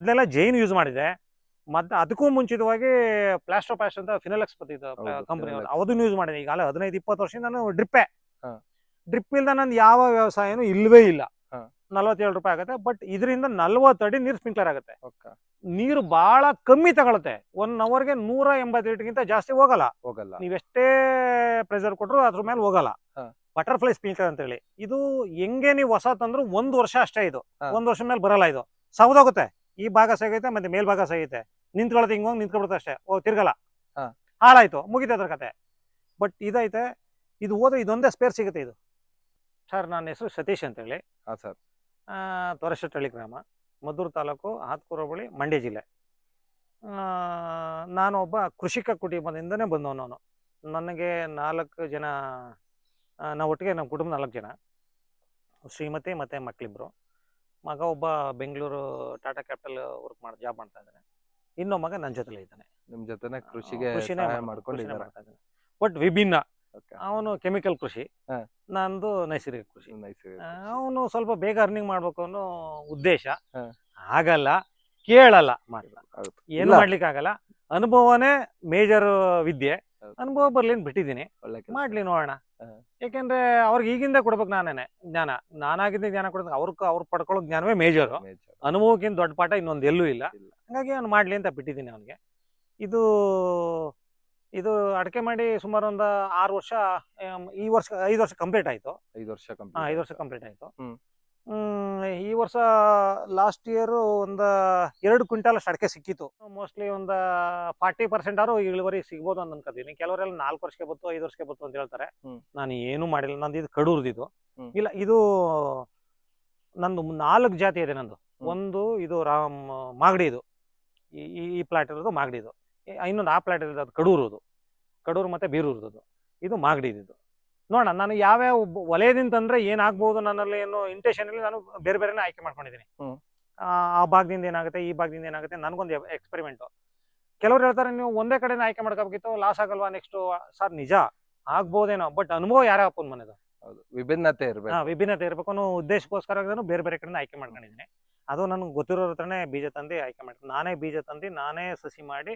ಮೊದಲೆಲ್ಲ ಜೈನ್ ಯೂಸ್ ಮಾಡಿದೆ ಮತ್ತೆ ಅದಕ್ಕೂ ಮುಂಚಿತವಾಗಿ ಪ್ಲಾಸ್ಟರ್ ಪ್ಯಾಶ್ ಅಂತ ಫಿನಲೆಕ್ಸ್ ಬರ್ತಿತ್ತು ಕಂಪನಿ. ಅದನ್ನು ಯೂಸ್ ಮಾಡಿದೆ. ಈಗ ಹದಿನೈದು ಇಪ್ಪತ್ತು ವರ್ಷ ನಾನು ಡ್ರಿಪ್ಪೆ. ಡ್ರಿಪ್ ಇಲ್ದ ನಂದು ಯಾವ ವ್ಯವಸಾಯನೂ ಇಲ್ವೇ ಇಲ್ಲ. ನಲ್ವತ್ತೇಳು ರೂಪಾಯಿ ಆಗುತ್ತೆ ಬಟ್ ಇದರಿಂದ ನಲ್ವತ್ತು ಅಡಿ ನೀರು ಸ್ಪ್ರಿಂಕ್ಲರ್ ಆಗುತ್ತೆ. ನೀರು ಬಹಳ ಕಮ್ಮಿ ತಗೊಳುತ್ತೆ. ಒನ್ ಅವರ್ಗೆ ನೂರ ಎಂಬತ್ತು ಲೀಟರ್ಗಿಂತ ಜಾಸ್ತಿ ಹೋಗಲ್ಲ. ಹೋಗಲ್ಲ. ನೀವೆಷ್ಟೇ ಪ್ರೆಷರ್ ಕೊಟ್ಟರು ಅದ್ರ ಮೇಲೆ ಹೋಗಲ್ಲ. ಬಟರ್ಫ್ಲೈ ಸ್ಪ್ರಿಂಕ್ಲರ್ ಅಂತ ಹೇಳಿ ಇದು ಹೆಂಗೆ ನೀವು ಹೊಸ ತಂದ್ರು ಒಂದ್ ವರ್ಷ ಅಷ್ಟೇ ಇದು. ಒಂದ್ ವರ್ಷ ಮೇಲೆ ಬರಲ್ಲ ಇದು. ಸೌದೋಗುತ್ತೆ ಈ ಭಾಗ ಸಗೈತೆ ಮತ್ತೆ ಮೇಲ್ಭಾಗ ಸಗೈತೆ. ನಿಂತ್ಕೊಳ್ಳೋದು ಹೋಗಿ ನಿಂತ್ಕೊಬಿಡುತ್ತೆ ಅಷ್ಟೇ. ಓ ತಿರ್ಗಲ್ಲ. ಹಾ. ಹಾಳಾಯ್ತು ಮುಗಿತ ಅದ್ರ ಕತೆ. ಬಟ್ ಇದೈತೆ ಇದು ಹೋದ್ರೆ ಇದೊಂದೇ ಸ್ಪೇರ್ ಸಿಗುತ್ತೆ ಇದು. ಸರ್ ನನ್ನ ಹೆಸರು ಸತೀಶ್ ಅಂತೇಳಿ. ಹಾ ಸರ್. ತೊರಶಟ್ಟಳ್ಳಿ ಗ್ರಾಮ ಮದ್ದೂರು ತಾಲೂಕು ಹಾತ್ಕೂರು ಬಳಿ ಮಂಡ್ಯ ಜಿಲ್ಲೆ. ನಾನು ಒಬ್ಬ ಕೃಷಿಕ ಕುಟುಂಬದಿಂದನೇ ಬಂದವನು ನಾನು ನನಗೆ ನಾಲ್ಕು ಜನ ನಾವು ಒಟ್ಟಿಗೆ ನಮ್ಮ ಕುಟುಂಬ ನಾಲ್ಕು ಜನ. ಶ್ರೀಮತಿ ಮತ್ತು ಮಕ್ಕಳಿಬ್ರು. ಮಗ ಒಬ್ಬ ಬೆಂಗಳೂರು ಟಾಟಾ ಕ್ಯಾಪಿಟಲ್ ವರ್ಕ್ ಮಾಡ್ ಜಾಬ್ ಮಾಡ್ತಾ ಇದ್ದಾನೆ ಇನ್ನೊಬ್ಬ ಮಗ ನನ್ನ ಜೊತೆಲೇ ಇದ್ದಾನೆ. ನಿಮ್ ಜೊತೆನೆ ಕೃಷಿಗೆ ಕೃಷಿನೇ ಸಹಾಯ ಮಾಡ್ಕೊಂಡು- ಕೃಷಿನೇ ಮಾಡ್ಕೊಂಡಿದ್ದಾರೆ ಮಾಡ್ತಾ ಇದ್ದಾನೆ. ಬಟ್ ವಿಭಿನ್ನ. ಅವನು ಕೆಮಿಕಲ್ ಕೃಷಿ ಹಾ. ನಂದು ನೈಸರ್ಗಿಕ ಕೃಷಿ. ಅವನು ಸ್ವಲ್ಪ ಬೇಗ ಅರ್ನಿಂಗ್ ಮಾಡ್ಬೇಕು ಅನ್ನೋ ಉದ್ದೇಶ. ಹಾ. ಆಗಲ್ಲ ಕೇಳಲ್ಲ ಮಾಡಲ್ಲ ಹೌದು. ಏನು ಇಲ್ಲ. ಮಾಡ್ಲಿಕ್ಕೆ ಆಗಲ್ಲ ಅನುಭವನೇ ಮೇಜರ್ ವಿದ್ಯೆ. ಅನುಭವ ಬರ್ಲಿನ್ ಬಿಟ್ಟಿದ್ದೀನಿ. ಒಳ್ಳೆ ಕೆಲ್ಸ. ಮಾಡ್ಲಿ ನೋಡೋಣ. ಹಾ. ಯಾಕೆಂದ್ರೆ ಅವ್ರಿಗೆ ಈಗಿಂದ ಕೊಡ್ಬೇಕು ನಾನೇನೆ ಜ್ಞಾನ. ನಾನಾಗಿದ್ದ ಜ್ಞಾನ ಕೊಡೋದು ಅವ್ರಿಗೆ ಅವ್ರು ಪಡ್ಕೊಳ್ಳೋ ಜ್ಞಾನವೇ ಮೇಜರ್. Major. ಅನುಭವಕ್ಕಿಂತ ದೊಡ್ಡ ಪಾಠ ಇನ್ನೊಂದು ಎಲ್ಲೂ ಇಲ್ಲ. ಹಂಗಾಗಿ ಹಾಗಾಗಿ ಅವ್ನು ಮಾಡ್ಲಿ ಅಂತ ಬಿಟ್ಟಿದ್ದೀನಿ ಅವನಿಗೆ. ಇದು ಇದು ಅಡಕೆ ಮಾಡಿ ಸುಮಾರು ಒಂದು ಆರು ವರ್ಷ ಆಮ್, ಈ ವರ್ಷ ಐದು ವರ್ಷ ಕಂಪ್ಲೀಟ್ ಆಯ್ತು. ಐದು ವರ್ಷ ಐದು ವರ್ಷ ಕಂಪ್ಲೀಟ್ ಆಯ್ತು. ಹ್ಮ್. ಹ್ಮ್, ಈ ವರ್ಷ ಲಾಸ್ಟ್ ಇಯರ್ ಒಂದು ಎರಡು ಕ್ವಿಂಟಲ್ ಅಡಿಕೆ ಸಿಕ್ಕಿತ್ತು. ಮೋಸ್ಟ್ಲಿ ಒಂದು ಫಾರ್ಟಿ ಪರ್ಸೆಂಟ್ ಆರು ಇಳುವರಿ ಸಿಗ್ಬೋದು ಅಂತ ಅನ್ಕೋತೀನಿ. ಕೆಲವರೆಲ್ಲ ನಾಲ್ಕು ವರ್ಷಕ್ಕೆ ಬತ್ತು ಐದು ವರ್ಷಕ್ಕೆ ಬತ್ತು ಅಂತ ಹೇಳ್ತಾರೆ. ನಾನು ಏನು ಮಾಡಿಲ್ಲ. ನಂದು ಇದು ಕಡೂರ್ದಿದ್ದು ಇದು ಇಲ್ಲ ಇದು ನಂದು ನಾಲ್ಕು ಜಾತಿ ಇದೆ ನಂದು. ಒಂದು ಇದು ರಾಮ್ ಮಾಗಡಿ ಇದು ಈ- ಪ್ಲಾಟ್ ಇರೋದು ಮಾಗಡಿ ಇದು ಇನ್ನೊಂದು ಆ ಪ್ಲಾಟ್ ಇರೋದು ಅದು ಕಡೂರುದು. ಕಡೂರು ಮತ್ತೆ ಬೀರೂರ್ದು ಇದು ಮಾಗಡಿ ಇದು ನೋಡೋಣ ನಾನು ಯಾವ್ಯಾವ ಯಾವ ವಲಯದಿಂದ ತಂದ್ರೆ ಏನಾಗ್ಬೋದು ನನ್ನಲ್ಲಿ ಏನು ಇಂಟೆನ್ಷನ್ ಅಲ್ಲಿ ನಾನು ಬೇರೆ ಬೇರೆನೇ ಆಯ್ಕೆ ಮಾಡ್ಕೊಂಡಿದ್ದೀನಿ. ಆ ಭಾಗದಿಂದ ಏನಾಗುತ್ತೆ ಈ ಭಾಗದಿಂದ ಏನಾಗುತ್ತೆ ನನಗೊಂದು ಎಕ್ಸ್ಪೆರಿಮೆಂಟ್ ಕೆಲವ್ರು ಹೇಳ್ತಾರೆ ನೀವು ಒಂದೇ ಕಡೆನೇ ಆಯ್ಕೆ ಮಾಡ್ಕೋಬೇಕಿತ್ತು ಲಾಸ್ ಆಗಲ್ವಾ ನೆಕ್ಸ್ಟ್ ಸರ್ ನಿಜ ಆಗ್ಬೋದೇನೋ ಬಟ್ ಅನುಭವ ಯಾರ ಮನೆದು ಹೌದು ವಿಭಿನ್ನತೆ ಇರಬೇಕು. ವಿಭಿನ್ನತೆ ಇರಬೇಕು ಅನ್ನೋ ಉದ್ದೇಶಕ್ಕೋಸ್ಕರ ಬೇರೆ ಬೇರೆ ಕಡೆನೇ ಆಯ್ಕೆ ಮಾಡ್ಕೊಂಡಿದ್ದೀನಿ. ಅದು ನನಗೆ ಗೊತ್ತಿರೋ ಹತ್ರನೇ ಬೀಜ ತಂದು ಆಯ್ಕೆ ಮಾಡಿ ನಾನೇ ಬೀಜ ತಂದು ನಾನೇ ಸಸಿ ಮಾಡಿ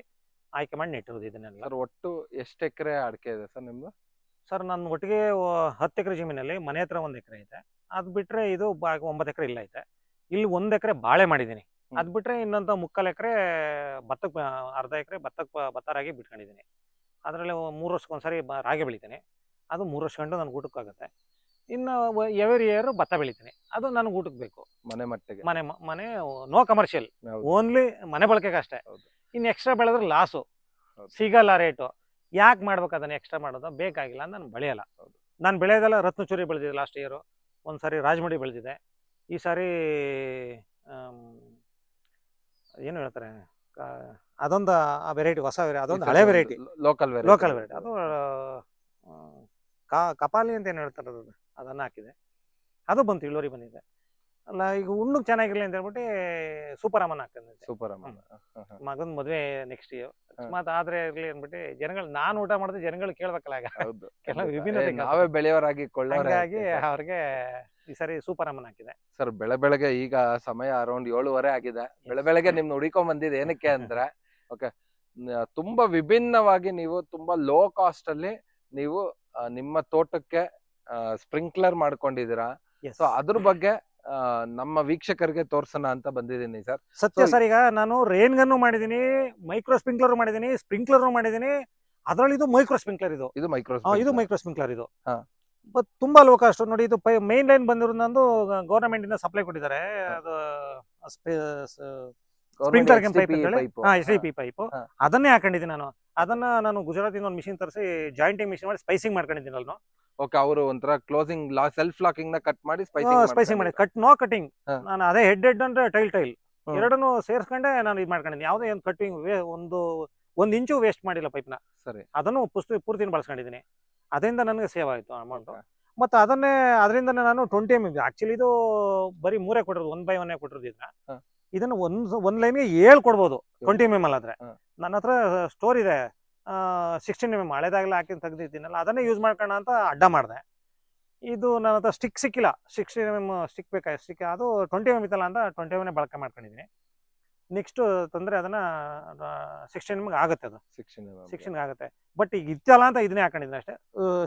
ಆಯ್ಕೆ ಮಾಡಿ ನೆಟ್ಟಿರೋದು ಇದನ್ನೆಲ್ಲ. ಸರ್ ಒಟ್ಟು ಎಷ್ಟು ಎಕರೆ ಅಡಿಕೆ ಇದೆ ಸರ್ ನಿಮ್ದು? ಸರ್ ನನ್ನ ಒಟ್ಟಿಗೆ ಹತ್ತು ಎಕರೆ ಜಮೀನಲ್ಲಿ ಮನೆ ಹತ್ರ ಒಂದು ಎಕರೆ ಐತೆ ಅದು ಬಿಟ್ಟರೆ ಇದು ಬಾ ಒಂಬತ್ತು ಎಕರೆ ಇಲ್ಲ ಐತೆ. ಇಲ್ಲಿ ಒಂದು ಎಕರೆ ಬಾಳೆ ಮಾಡಿದ್ದೀನಿ. ಅದು ಬಿಟ್ಟರೆ ಇನ್ನೊಂದು ಮುಕ್ಕಾಲು ಎಕರೆ ಭತ್ತಕ್ಕೆ ಅರ್ಧ ಎಕರೆ ಭತ್ತಕ್ಕೆ ಭತ್ತ ರಾಗಿ ಬಿಟ್ಕೊಂಡಿದ್ದೀನಿ. ಅದರಲ್ಲಿ ಮೂರು ವರ್ಷಕ್ಕೊಂದ್ಸರಿ ಬ ರಾಗಿ ಬೆಳಿತೀನಿ. ಅದು ಮೂರು ವರ್ಷ ಗಂಟು ನನಗೆ ಊಟಕ್ಕಾಗುತ್ತೆ ಇನ್ನು ಎವರಿ ಇಯರ್ ಭತ್ತ ಬೆಳಿತೀನಿ. ಅದು ನನಗೆ ಊಟಕ್ಕೆ ಬೇಕು. ಮನೆ ಮಟ್ಟಿಗೆ. ಮನೆ ಮನೆ ನೋ ಕಮರ್ಷಿಯಲ್ ಓನ್ಲಿ ಮನೆ ಬಳಕೆಗೆ ಅಷ್ಟೇ. ಇನ್ನು ಎಕ್ಸ್ಟ್ರಾ ಬೆಳೆದ್ರೆ ಲಾಸು ಸಿಗಲ್ಲ ರೇಟು ಯಾಕೆ ಮಾಡ್ಬೇಕು ಅದನ್ನ ಎಕ್ಸ್ಟ್ರಾ ಮಾಡೋದು? ಬೇಕಾಗಿಲ್ಲ ನಾನು ಬೆಳೆಯಲ್ಲ. ಹೌದು. ನಾನು ಬೆಳೆಯೋದೆಲ್ಲ ರತ್ನಚೂರಿ ಬೆಳೆದಿದ್ದೆ ಲಾಸ್ಟ್ ಇಯರು ಒಂದು ಸಾರಿ ರಾಜಮಡಿ ಬೆಳೆದಿದೆ ಈ ಸಾರಿ ಏನು ಹೇಳ್ತಾರೆ? ಅದೊಂದು ಆ ವೆರೈಟಿ ಹೊಸ ವೆರೈಟಿ ಅದೊಂದು ಹಳೆ ವೆರೈಟಿ ಲೋಕಲ್ ಲೋಕಲ್ ವೆರೈಟಿ ಅದು ಕಾ ಕಪಾಲಿ ಅಂತ ಏನು ಹೇಳ್ತಾರೆ ಅದು? ಅದನ್ನು ಹಾಕಿದೆ. ಅದು ಬಂತು ಇಳುವರಿ ಬಂದಿದೆ. ಅಲ್ಲ ಈಗ ಉಣ್ಣಕ್ಕೆ ಚೆನ್ನಾಗಿರ್ಲಿ ಅಂತ ಹೇಳ್ಬಿಟ್ಟು ಸೂಪರ್ ಅಮನ್ ಹಾಕಿದೆ ಸೂಪರ್ ಮಗನ ಮದುವೆ ನೆಕ್ಸ್ಟ್ ಇಯರ್ ಅಕಸ್ಮಾತ್ ಆದ್ರೆ ಇರ್ಲಿ ಅಂದ್ಬಿಟ್ಟು ಜನಗಳು ನಾನು ಊಟ ಮಾಡಿದ್ರೆ ಜನಗಳು ಕೇಳ್ಬೇಕಲ್ಲ ಈಗ. ಹೌದು. ಕೆಲವು ವಿಭಿನ್ನ ನಾವೇ ಬೆಳೆಯವರಾಗಿ ಅವ್ರಿಗೆ ಈ ಸರಿ ಸೂಪರ್ ಅಮನ್ ಹಾಕಿದೆ. ಸರ್ ಬೆಳೆ ಬೆಳಗ್ಗೆ ಈಗ ಸಮಯ ಅರೌಂಡ್ ಏಳುವರೆ ಆಗಿದೆ. ಬೆಳೆ ಬೆಳಗ್ಗೆ ನಿಮ್ ಹುಡಿಕೊಂಡ್ ಬಂದಿದ್ದು ಏನಕ್ಕೆ ಅಂದ್ರೆ ಓಕೆ ತುಂಬಾ ವಿಭಿನ್ನವಾಗಿ ನೀವು ತುಂಬಾ ಲೋ ಕಾಸ್ಟ್ ಅಲ್ಲಿ ನೀವು ನಿಮ್ಮ ತೋಟಕ್ಕೆ ಸ್ಪ್ರಿಂಕ್ಲರ್ ಮಾಡ್ಕೊಂಡಿದೀರಾ. ಸೊ ಅದ್ರ ಬಗ್ಗೆ ನಮ್ಮ ವೀಕ್ಷಕರಿಗೆ ತೋರ್ಸೋಣ ಅಂತ ಬಂದಿದ್ದೀನಿ ಸರ್. ಸತ್ಯ ಸರ್ ಈಗ ನಾನು ರೇನ್ ಗನ್ನು ಮಾಡಿದೀನಿ ಮೈಕ್ರೋ ಸ್ಪ್ರಿಂಕ್ಲರ್ ಮಾಡಿದೀನಿ ಸ್ಪ್ರಿಂಕ್ಲರ್ ಮಾಡಿದೀನಿ ಅದರಲ್ಲಿ ಇದು ಮೈಕ್ರೋ ಸ್ಪ್ರಿಂಕ್ಲರ್ ಇದು. ಇದು ಮೈಕ್ರೋ ಇದು ಮೈಕ್ರೋ ಸ್ಪ್ರಿಂಕ್ಲರ್ ಇದು. ಬಟ್ ತುಂಬಾ ಲೋಕ ಅಷ್ಟು ನೋಡಿ ಇದು ಮೈನ್ ಲೈನ್ ಬಂದಿರೋದು ನಂದು ಗವರ್ನಮೆಂಟ್ ಇಂದ ಸಪ್ಲೈ ಕೊಟ್ಟಿದ್ದಾರೆ. ಅದು ಸ್ಪ್ರಿಂಕ್ಲರ್ ಪೈಪ್ ಪೈಪ್ ಅದನ್ನೇ ಹಾಕೊಂಡಿದ್ದೀನಿ ನಾನು. ಅದನ್ನ ನಾನು ಗುಜರಾತಿಂದ ಒಂದು ಮಿಷಿನ್ ತರಿಸಿ ಜಾಯಿಂಟಿಂಗ್ ಮಿಷಿನ್ ಮಾಡಿ ಸ್ಪೈಸಿಂಗ್ ಮಾಡ್ಕೊಂಡಿದ್ದೀನಿ ನಾನು. ಓಕೆ ಅವರು ಒಂಥರ ಕ್ಲೋಸಿಂಗ್ ಸೆಲ್ಫ್ ಲಾಕಿಂಗ್ನ ಕಟ್ ಮಾಡಿ ಸ್ಪೈಸಿಂಗ್ ಸ್ಪೈಸಿಂಗ್ ಮಾಡಿ. Cut no cutting. ನಾನು ಅದೇ ಹೆಡ್ ಹೆಡ್ ಅಂದ್ರೆ ಟೈಲ್ ಟೈಲ್. ಎರಡನ್ನು ಸೇರ್ಸ್ಕೊಂಡೆ ನಾನು ಇದು ಮಾಡ್ಕೊಂಡಿದ್ದೀನಿ. ಯಾವುದೇ ಒಂದು ಕಟ್ಟಿಂಗ್ ಒಂದು ಒಂದು ಇಂಚು ವೇಸ್ಟ್ ಮಾಡಿಲ್ಲ ಪೈಪ್ನ ಸರಿ. ಅದನ್ನು ಪುಸ್ತ ಪೂರ್ತಿನ ಬಳಸ್ಕೊಂಡಿದ್ದೀನಿ. ಅದರಿಂದ ನನಗೆ ಸೇವ್ ಆಯಿತು ಅಮೌಂಟ್. ಮತ್ತು ಅದನ್ನೇ ಅದರಿಂದ ನಾನು ಟ್ವೆಂಟಿ ಎಂ ಆಕ್ಚುಲಿ ಇದು ಬರೀ ಮೂರೇ ಕೊಟ್ಟಿರೋದು ಒನ್ ಬೈ ಒನ್ನೇ ಕೊಟ್ಟಿರೋದು ಇದನ್ನ. ಇದನ್ನು ಒಂದು ಒಂದು ಲೈನ್ಗೆ ಏಳು ಕೊಡ್ಬೋದು ಟ್ವೆಂಟಿ ಎಂ ಎಂ ಅಲ್ಲಾದ್ರೆ. ನನ್ನ ಹತ್ರ ಸ್ಟೋರ್ ಇದೆ. ಸಿಕ್ಸ್ಟೀನ್ ಎಂ ಎಂ ಹಳೆದಾಗಲೇ ಹಾಕಿ ತೆಗೆದಿದ್ದೀನಲ್ಲ ಅದನ್ನೇ ಯೂಸ್ ಮಾಡ್ಕೋಣ ಅಂತ ಅಡ್ಡ ಮಾಡಿದೆ. ಇದು ನನ್ನ ಹತ್ರ ಸ್ಟಿಕ್ ಸಿಕ್ಕಿಲ್ಲ. ಸಿಕ್ಸ್ಟೀನ್ ಎಂ ಎಂ ಸ್ಟಿಕ್ ಬೇಕಾ ಸ್ಟಿಕ್ ಅದು ಟ್ವೆಂಟಿ ಎಂ ಇತ್ತಲ್ಲ ಅಂತ ಟ್ವೆಂಟಿ ಎಮ್ನೇ ಬಳಕೆ ಮಾಡ್ಕೊಂಡಿದ್ದೀನಿ ನೆಕ್ಸ್ಟ್ ತೊಂದರೆ ಅದನ್ನು ಸಿಕ್ಸ್ಟೀನ್ ಎಮ್ಗೆ ಆಗುತ್ತೆ ಅದು. ಸಿಕ್ಸ್ಟೀನ್ ಸಿಕ್ಸ್ಟೀನ್ಗೆ ಆಗುತ್ತೆ. ಬಟ್ ಈಗ ಇತ್ತಲ್ಲ ಅಂತ ಇದನ್ನೇ ಹಾಕೊಂಡಿದ್ದೀನಿ ಅಷ್ಟೇ.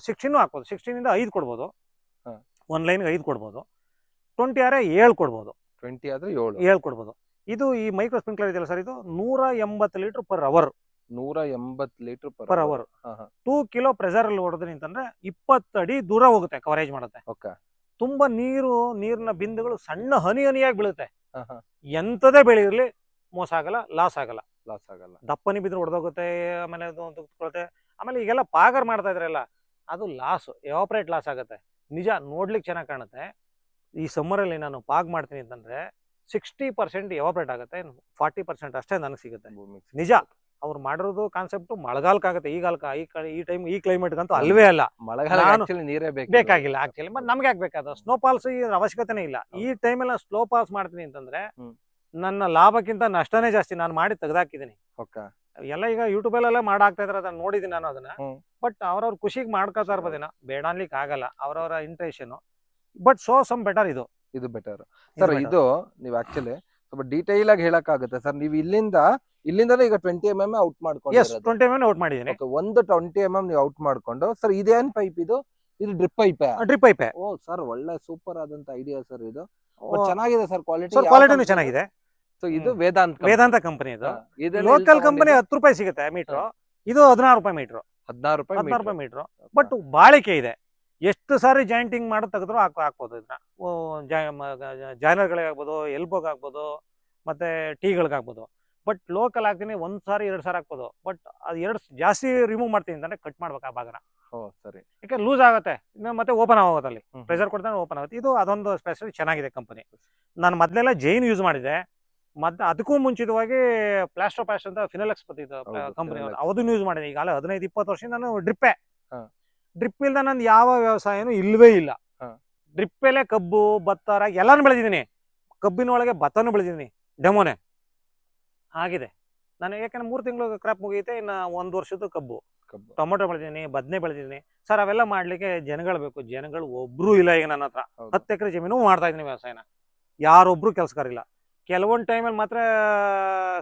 ಸಿಕ್ಸ್ಟೀನು ಹಾಕ್ಬೋದು. ಸಿಕ್ಸ್ಟೀನಿಂದ ಐದು ಕೊಡ್ಬೋದು. ಒನ್ ಒಂದು ಲೈನ್ಗೆ ಐದು ಕೊಡ್ಬೋದು. ಟ್ವೆಂಟಿ ಆದರೆ ಏಳು ಕೊಡ್ಬೋದು. ಟ್ವೆಂಟಿ ಆದರೆ ಏಳು. ಏಳು ಕೊಡ್ಬೋದು. ಇದು ಈ ಮೈಕ್ರೋ ಸ್ಪ್ರಿಂಕ್ಲರ್ ಇದೆಯಲ್ಲ ಸರ್ ಇದು ನೂರ ಎಂಬತ್ತು ಲೀಟ್ರ್ ಪರ್ ಅವರ್ ನೂರ ಎಂಬತ್ litre per hour. Two kilo pressure ಅಲ್ಲಿ ಹೊಡೆದ್ರಿ ಅಂತಂದ್ರೆ ಇಪ್ಪತ್ತು ಅಡಿ ದೂರ ಹೋಗುತ್ತೆ ಕವರೇಜ್ ಮಾಡುತ್ತೆ. ಓಕೆ. ತುಂಬಾ ನೀರು ನೀರಿನ ಬಿಂದುಗಳು ಸಣ್ಣ ಹನಿ ಹನಿಯಾಗಿ ಬೀಳುತ್ತೆ. ಎಂತದೇ ಬೆಳೆ ಮೋಸ ಆಗಲ್ಲ ಲಾಸ್ ಆಗಲ್ಲ. ಲಾಸ್ ಆಗಲ್ಲ. ದಪ್ಪನಿ ಬಿದ್ರೆ ಹೊಡೆದೋಗುತ್ತೆ ಆಮೇಲೆ ಅದು ತುತ್ಕೊಳುತ್ತೆ ಆಮೇಲೆ ಈಗೆಲ್ಲ ಪಾಗರ್ ಮಾಡ್ತಾ ಇದ್ರಲ್ಲ ಅದು ಲಾಸ್ ಎವಾಪ್ರೇಟ್ ಲಾಸ್ ಆಗುತ್ತೆ. ನಿಜ ನೋಡ್ಲಿಕ್ಕೆ ಚೆನ್ನಾಗಿ ಕಾಣುತ್ತೆ. ಈ ಸಮ್ಮರಲ್ಲಿ ನಾನು ಪಾಗ್ ಮಾಡ್ತೀನಿ ಅಂತಂದ್ರೆ ಸಿಕ್ಸ್ಟಿ ಪರ್ಸೆಂಟ್ ಎವಾಪ್ರೇಟ್ ಆಗುತ್ತೆ ಫಾರ್ಟಿ ಪರ್ಸೆಂಟ್ ಅಷ್ಟೇ ನನಗೆ ಸಿಗುತ್ತೆ. ನಿಜ. ಅವ್ರು ಮಾಡಿರೋದು ಕಾನ್ಸೆಪ್ಟ್ ಮಳೆಗಾಲಕ್ಕಾಗತ್ತೆ. ಆಗುತ್ತೆ ಈ ಕಡೆ ಈ ಟೈಮ್ ಈ ಕ್ಲೈಮೇಟ್ ಕ್ಲೈಮೇಟ್ಗಂತೂ ಅಲ್ವೇ ಅಲ್ಲ. ಮಳೆಗಾಲ ನಾನು- ನೀರೇ ಬೇಕು ಬೇಕಾಗಿಲ್ಲ ಆಕ್ಚುಲಿ ಮತ್ತೆ ನಮ್ಗೆ ಯಾಕೆ ಬೇಕಾದ? ಸ್ನೋ ಫಾಲ್ಸ್ ಅವಶ್ಯಕತೆನೇ ಇಲ್ಲ. ಈ ಟೈಮೆಲ್ಲ ಸ್ಲೋ ಪಾಲ್ಸ್ ಮಾಡ್ತೀನಿ ಅಂತಂದ್ರೆ ಹ್ಮ್. ನನ್ನ ಲಾಭಕ್ಕಿಂತ ನಷ್ಟನೇ ಜಾಸ್ತಿ ನಾನು ಮಾಡಿ ತೆಗ್ದಾಕಿದ್ದೀನಿ. ಓಕೆ. ಎಲ್ಲ ಈಗ ಯೂಟ್ಯೂಬ್ ಅಲ್ಲೆಲ್ಲ ಮಾಡಾಕ್ತಾ ಇದಾರೆ ಅದನ್ನ ನೋಡಿದೀನಿ ನಾನು ಅದನ್ನ. ಹ್ಮ್. ಬಟ್ ಅವ್ರವ್ರ ಖುಷಿಗೆ ಮಾಡ್ಕೋತಾ ಇರ್ಬೋದೇನೋ ಬೇಡ ಅನ್ಲಿಕ್ಕೆ ಆಗಲ್ಲ. ಅವ್ರವ್ರ intention but so some better ಇದು. ಇದು ಬೆಟರ್ ಸರ್ better. ಇದು ನೀವು ಆಕ್ಚುಲಿ ಸ್ವಲ್ಪ ಡೀಟೇಲ್ ಆಗಿ ಹೇಳಕ್ ಆಗುತ್ತೆ ಸರ್ ನೀವು ಇಲ್ಲಿಂದ ಇಲ್ಲಿಂದ ಈಗ ಟ್ವೆಂಟಿ ಎಂ ಎಂ ಔಟ್ ಮಾಡ್ಕೊಂಡು ಟ್ವೆಂಟಿ ಔಟ್ ಮಾಡಿದ್ದೀನಿ. ಒಂದು ಟ್ವೆಂಟಿ ಎಂ ಎಂ ನೀವು ಔಟ್ ಮಾಡ್ಕೊಂಡು ಸರ್ ಇದೇನ್ ಪೈಪ್ ಇದು? ಇದು ಡ್ರಿಪ್ ಪೈಪ್ ಡ್ರಿಪ್ ಪೈಪ್ ಓ ಸರ್ ಒಳ್ಳೆ ಸೂಪರ್ ಆದಂತ ಐಡಿಯಾ ಸರ್ ಇದು. ಚೆನ್ನಾಗಿದೆ ಸರ್ ಕ್ವಾಲಿಟಿ ಸರ್ ಕ್ವಾಲಿಟಿನೂ ಚೆನ್ನಾಗಿದೆ. ಸೊ ಇದು ವೇದಾಂತ ವೇದಾಂತ್ ಕಂಪನಿ ಇದು. ಇದೆಲ್ಲ ಲೋಕಲ್ ಕಂಪನಿ ಹತ್ತು ರೂಪಾಯಿ ಸಿಗುತ್ತೆ ಮೀಟರ್. ಇದು ಹದಿನಾರು ರೂಪಾಯಿ ಮೀಟರ್ ಹದಿನಾರು ರೂಪಾಯಿ ಹದಿನಾರು. ರೂಪಾಯಿ ಮೀಟರ್ ಬಟ್ ಬಾಳಿಕೆ ಇದೆ. ಎಷ್ಟು ಸಾರಿ ಜಾಯಿಂಟಿಂಗ್ ಮಾಡಿ ತೆಗೆದ್ರು ಹಾಕ್ ಹಾಕ್ಬೋದು ಇದನ್ನ. ಜಾಯ್ನರ್ಗಳಿಗೆ ಆಗ್ಬೋದು ಎಲ್ಬೋಗ್ ಆಗ್ಬೋದು ಮತ್ತೆ ಟೀಗಳಿಗಾಗ್ಬೋದು. ಬಟ್ ಲೋಕಲ್ ಹಾಕ್ತೀನಿ ಒಂದ್ ಸಾರಿ ಎರಡು ಸಾರಿ ಹಾಕ್ಬೋದು. ಬಟ್ ಅದು ಎರಡು ಜಾಸ್ತಿ ರಿಮೂವ್ ಮಾಡ್ತೀನಿ ಅಂತಂದ್ರೆ ಕಟ್ ಮಾಡ್ಬೇಕು ಆ ಭಾಗನ. ಸರಿ. ಯಾಕೆ ಲೂಸ್ ಆಗುತ್ತೆ. ಇನ್ನು ಮತ್ತೆ ಓಪನ್ ಆಗೋದಲ್ಲಿ. ಪ್ರೆಷರ್ ಕೊಡ್ತಾನೆ ಓಪನ್ ಆಗುತ್ತೆ. ಇದು ಅದೊಂದು ಸ್ಪೆಷಲಿ ಚೆನ್ನಾಗಿದೆ ಕಂಪನಿ. ನಾನು ಮೊದಲೆಲ್ಲ ಜೈನ್ ಯೂಸ್ ಮಾಡಿದೆ. ಮತ್ತೆ ಅದಕ್ಕೂ ಮುಂಚಿತವಾಗಿ ಪ್ಲಾಸ್ಟೋ ಪ್ಲಾಸ್ಟ್ ಅಂತ ಫಿನಲೆಕ್ಸ್ ಬರ್ತಿತ್ತು ಕಂಪನಿ. ಅದನ್ನು ಯೂಸ್ ಮಾಡಿದೆ. ಈಗ ಹದಿನೈದು ಇಪ್ಪತ್ತು ವರ್ಷ ನಾನು ಡ್ರಿಪ್ಪೆ. ಡ್ರಿಪ್ ಇಲ್ದ ನಂದು ಯಾವ ವ್ಯವಸಾಯನೂ ಇಲ್ವೇ ಇಲ್ಲ. ಡ್ರಿಪ್ ಡ್ರಿಪ್ಪಲ್ಲೇ ಕಬ್ಬು ಭತ್ತ ರಾಗಿ ಎಲ್ಲಾನು ಬೆಳೆದಿದ್ದೀನಿ. ಕಬ್ಬಿನೊಳಗೆ ಭತ್ತನೂ ಬೆಳೆದಿದ್ದೀನಿ ಡೆಮೋನೆ. ಆಗಿದೆ. ನಾನು ಯಾಕಂದ್ರೆ ಮೂರು ತಿಂಗಳು ಕ್ರಾಪ್ ಮುಗಿಯುತ್ತೆ ಇನ್ನು ಒಂದು ವರ್ಷದ್ದು ಕಬ್ಬು. ಕಬ್ಬು. ಟೊಮೊಟೊ ಬೆಳೆದಿದ್ದೀನಿ ಬದನೆ ಬೆಳೆದಿದ್ದೀನಿ. ಸರ್ ಅವೆಲ್ಲ ಮಾಡ್ಲಿಕ್ಕೆ ಜನಗಳು ಬೇಕು. ಜನಗಳು ಒಬ್ರು ಇಲ್ಲ ಈಗ ನನ್ನ ಹತ್ರ. ಹತ್ತು ಎಕರೆ ಜಮೀನು ಮಾಡ್ತಾ ಇದ್ದೀನಿ ವ್ಯವಸಾಯನ. ಯಾರೊಬ್ರು ಕೆಲಸಗಾರಿಲ್ಲ ಕೆಲವೊಂದು ಟೈಮಲ್ಲಿ ಮಾತ್ರ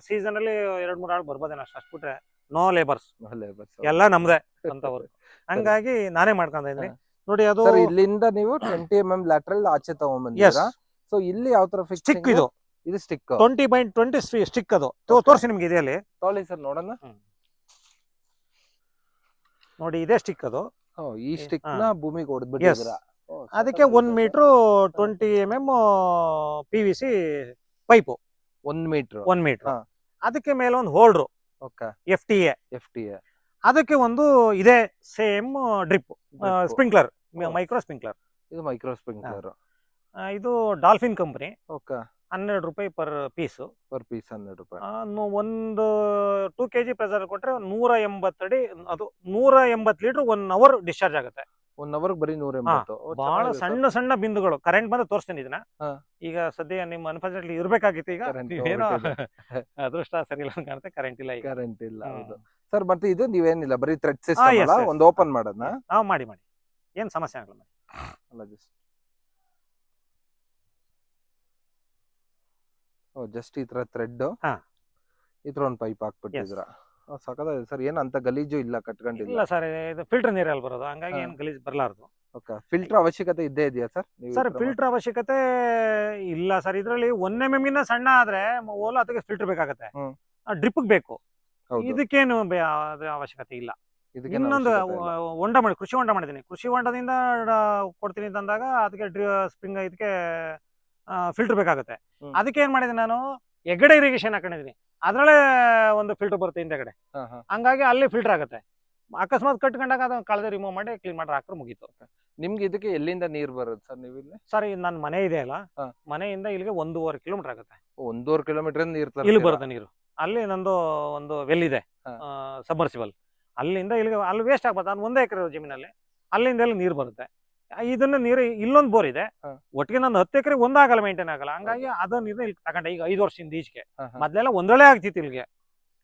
ಸೀಸನ್ ಅಲ್ಲಿ ಎರಡ್ ಮೂರು ಆಳು ಬರ್ಬೋದೇನೋ ಅಷ್ಟು ಅಷ್ಟು ಬಿಟ್ರೆ ನೋ ಲೇಬರ್ಸ್ ಲೇಬರ್ಸ್ ಎಲ್ಲ ನಮ್ದೇ ಅಂತವ್ರು. ಹಂಗಾಗಿ ನಾನೇ ಮಾಡ್ಕೊಂತ ಇದ್ರಿ. ನೋಡಿ ಅದು ಸರ್ ಇಲ್ಲಿಂದ ನೀವು ಟ್ವೆಂಟಿ ಎಂ ಎಂ ಲ್ಯಾಟ್ರಲ್ ಆಚೆ ತಗೊಂಡ್ಬಂದಿರಾ ಸೊ ಇಲ್ಲಿ ಯಾವ ತರ ಸ್ಟಿಕ್ ಇದು. ಇದು stick twenty by twenty stick ಅದು. ತೋರಿಸಿ ನಿಮ್ಗೆ ಇದೆ ಅಲ್ಲಿ ಇದೆಯಲ್ಲಿ. ತೊಗೊಳ್ಳಿ ಸರ್ ನೋಡೋಣ. ನೋಡಿ ಇದೇ ಸ್ಟಿಕ್ ಅದು. ಈ ಸ್ಟಿಕ್ನ ಭೂಮಿಗೆ ಹೊಡೆದ್ಬಿಟ್ಟಿದ್ದೀರಾ ಓ, ಅದಕ್ಕೆ ಒಂದ್ metre twenty M M P V C pipe ಒಂದ್ ಮೀಟರ್ ಒಂದ್ ಮೀಟರ್ ಅದಕ್ಕೆ ಮೇಲೆ ಒಂದು holder F T A F T ಅದಕ್ಕೆ ಒಂದು ಇದೆ same drip sprinkler. Micro sprinkler. ಇದು ಮೈಕ್ರೋ ಸ್ಪ್ರಿಂಕ್ಲರ್. ಇದು ಡಾಲ್ಫಿನ್ ಕಂಪನಿ. ಓಕೆ. ಹನ್ನೆರಡು ರೂಪಾಯಿ ಪರ್ ಪೀಸ್. ಪರ್ ಪೀಸ್ ಹನ್ನೆರಡು ರೂಪಾಯಿ. ಒಂದು ಟೂ ಕೆ ಜಿ ಪ್ರೆಸರ್ ಕೊಟ್ರೆ ನೂರ ಎಂಬತ್ತಡಿ ಅದು ನೂರ ಎಂಬತ್ತು ಲೀಟರ್ ಒನ್ ಅವರ್ ಡಿಸ್ಚಾರ್ಜ್ ಆಗುತ್ತೆ. ಒನ್ ಅವರ್ ಬರೀ ನೂರ ಎಂಬತ್ತು. ಬಹಳ ಸಣ್ಣ ಸಣ್ಣ ಬಿಂದುಗಳು. ಕರೆಂಟ್ ಬಂದ್ರೆ ತೋರಿಸ್ತೀನಿ ಇದನ್ನ. ಈಗ ಸದ್ಯ ನಿಮ್ಮ ಅನ್ಫಾರ್ಚುನೇಟ್ಲಿ ಇರ್ಬೇಕಾಗಿತ್ತು ಈಗ. ಅದೃಷ್ಟ ಸರಿ ಇಲ್ಲ ಅಂತ ಕಾಣುತ್ತೆ. ಕರೆಂಟ್ ಇಲ್ಲ ಕರೆಂಟ್ ಇಲ್ಲ ಸರ್ ಮತ್ತೆ ಇದು ನೀವೇನಿಲ್ಲ ಬರೀ ಥ್ರೆಡ್ ಸಿಸ್ಟಮ್ yes, ಅಲ್ಲ yes. ಒಂದು ಓಪನ್ ಮಾಡೋದ್ ನಾವು ಮಾಡಿ ಮಾಡಿ. ಏನ್ ಸಮಸ್ಯೆ ಆಗಲ್ಲ ಮಾಡಿ ಅಲ್ಲ ಜಸ್ಟ್ ಓ ಜಸ್ಟ್ ಈ ತರ ಥ್ರೆಡ್ ಹಾ. ಈ ತರ ಒಂದು ಪೈಪ್ ಹಾಕ್ಬಿಟ್ಟಿದ್ರ ಸಕದಾಗಿದೆ ಸರ್ ಏನ್ ಅಂತ ಗಲೀಜು ಇಲ್ಲ ಕಟ್ಕೊಂಡಿಲ್ಲ? ಇಲ್ಲ ಸರ್ ಇದು ಫಿಲ್ಟರ್ ನೀರಲ್ಲಿ ಬರೋದು. ಹಂಗಾಗಿ ಹಾ. ಏನು ಗಲೀಜ್ ಬರಲಾರ್ದು. ಓಕೆ ಫಿಲ್ಟರ್ ಅವಶ್ಯಕತೆ ಇದ್ದೇ ಇದೆಯಾ ಸರ್? ಸರ್ ಫಿಲ್ಟರ್ ಅವಶ್ಯಕತೆ ಇಲ್ಲ ಸರ್. ಇದರಲ್ಲಿ ಒನ್ ಎಂ ಎಂ ಸಣ್ಣ ಆದ್ರೆ ಓಲಾ ಅದಕ್ಕೆ ಫಿಲ್ಟರ್ ಬೇಕಾಗತ್ತೆ. ಹ್ಮ್. ಡ್ರಿಪ್ ಬೇಕು. ಇದಕ್ಕೇನು ಬೆ- ಅವಶ್ಯಕತೆ ಇಲ್ಲ. ಇದಕ್ಕೆ ಇನ್ನೊಂದು ಹೊಂಡ ಮಾಡಿ ಕೃಷಿ ಹೊಂಡ ಮಾಡಿದ್ದೀನಿ. ಕೃಷಿ ಹೊಂಡದಿಂದ ಡ- ಕೊಡ್ತೀನಿ ಅಂತಂದಾಗ ಅದಕ್ಕೆ ಸ್ಪ್ರಿಂಗ್ ಇದಕ್ಕೆ ಫಿಲ್ಟರ್ ಬೇಕಾಗುತ್ತೆ. ಹ್ಮ್. ಅದಕ್ಕೆ ಏನ್ ಮಾಡಿದೆ ನಾನು ಎಗಡೆ ಇರಿಗೇಷನ್ ಹಾಕೊಂಡಿದ್ದೀನಿ. ಅದ್ರಲ್ಲೇ ಒಂದು ಫಿಲ್ಟರ್ ಬರುತ್ತೆ ಹಿಂದೆಗಡೆ. ಹಂಗಾಗಿ ಅಲ್ಲಿ ಫಿಲ್ಟರ್ ಆಗುತ್ತೆ. ಅಕಸ್ಮಾತ್ ಕಟ್ಕೊಂಡಾಗ ಅದನ್ನ ಕಳೆದ ರಿಮೂವ್ ಮಾಡಿ ಕ್ಲೀನ್ ಮಾಡಿ ಹಾಕ್ರೆ ಮುಗೀತು. ನಿಮ್ಗೆ ಇದಕ್ಕೆ ಎಲ್ಲಿಂದ ನೀರ್ ಬರುತ್ತೆ ಸರ್ ನೀವು ಇಲ್ಲಿ? ಸರ್ ನನ್ನ ಮನೆ ಇದೆ ಅಲ್ಲ. ಹಾ. ಮನೆಯಿಂದ ಇಲ್ಲಿಗೆ ಒಂದೂವರೆ ಕಿಲೋಮೀಟರ್ ಆಗುತ್ತೆ. ಒಂದೂವರೆ ಕಿಲೋಮೀಟರ್ ನೀರ್ ಇಲ್ಲಿ ತರ್ತೀರಾ? ಬರುತ್ತೆ ನೀರು. ಅಲ್ಲಿ ನಂದು ಒಂದು ವೆಲ್ ಇದೆ. ಸಬ್ಮರ್ಸಿಬಲ್ ಅಲ್ಲಿಂದ ಇಲ್ಲಿಗೆ ಅಲ್ಲಿ ವೇಸ್ಟ್ ಆಗ್ಬಾರ್ದು ನಾನು ಒಂದೇ ಎಕರೆ ಜಮೀನಲ್ಲಿ. ಅಲ್ಲಿಂದ ಎಲ್ಲಿ ನೀರು ಬರುತ್ತೆ? ಇದನ್ನ ನೀರು ಇಲ್ಲೊಂದು ಬೋರ್ ಇದೆ. ಒಟ್ಟಿಗೆ ನಂದು ಹತ್ತು ಎಕರೆ ಒಂದಾಗಲ್ಲ ಮೇಂಟೈನ್ ಆಗಲ್ಲ. ಹಂಗಾಗಿ ಅದ ನೀರ್ ಇಲ್ಲಿ ತಗೊಂಡೆ. ಈಗ ಐದು ವರ್ಷದಿಂದ ಈಚೆಗೆ. ಮೊದ್ಲೆಲ್ಲ ಒಂದೊಳೆ ಆಗ್ತಿತ್ತು ಇಲ್ಲಿಗೆ.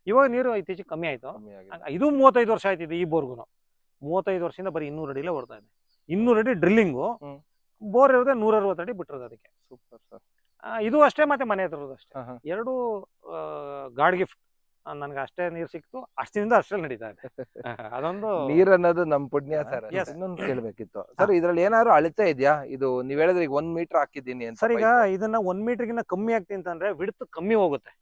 ಇವಾಗ ನೀರು ಇತ್ತೀಚೆಗೆ ಕಮ್ಮಿ ಆಯ್ತು. ಇದು ಮೂವತ್ತೈದು ವರ್ಷ ಆಯ್ತಿದೆ ಈ ಬೋರ್ಗುನು. ಮೂವತ್ತೈದು ವರ್ಷದಿಂದ ಬರೀ ಇನ್ನೂರು ಅಡಿಲೇ ಹೊರತಾ ಇದೆ. ಇನ್ನೂರು ಅಡಿ ಡ್ರಿಲ್ಲಿಂಗು. ಬೋರ್ ಇರೋದೇ ನೂರ ಅರವತ್ತು ಅಡಿ ಬಿಟ್ಟಿರೋದು ಅದಕ್ಕೆ. Super sir. ಇದು ಅಷ್ಟೇ ಮತ್ತೆ ಮನೆ ಹತ್ರದ್ದು ಅಷ್ಟೇ. ಹಾ, ಹಾ. ಎರಡು ಗಾಡ್ ಗಿಫ್ಟ್. ನನ್ಗೆ ಅಷ್ಟೇ ನೀರು ಸಿಕ್ತು ಅಷ್ಟಿನಿಂದ ಅಷ್ಟೇ ನಡೀತಾ ಇದೆ. ಆ, ಅದೊಂದು ನೀರ್ ಅನ್ನೋದು ನಮ್ ಪುಣ್ಯ ಸರ್. Yes. ಇನ್ನೊಂದು ಕೇಳ್ಬೇಕಿತ್ತು. ಸರ್ ಇದ್ರಲ್ಲಿ ಏನಾದ್ರು ಅಳಿತಾ ಇದೆಯಾ? ಇದು ನೀವ್ ಹೇಳಿದ್ರೆ ಈಗ ಒಂದ್ ಮೀಟರ್ ಹಾಕಿದ್ದೀನಿ ಅಂತ ಸರ್ ಈಗ. ಇದನ್ನ ಒಂದ್ ಮೀಟರ್ಗಿನ್ನ ಕಮ್ಮಿ ಆಗ್ತೀನಿ ಅಂತಂದ್ರೆ ವಿಡ್ತ್ ಕಮ್ಮಿ ಹೋಗುತ್ತೆ.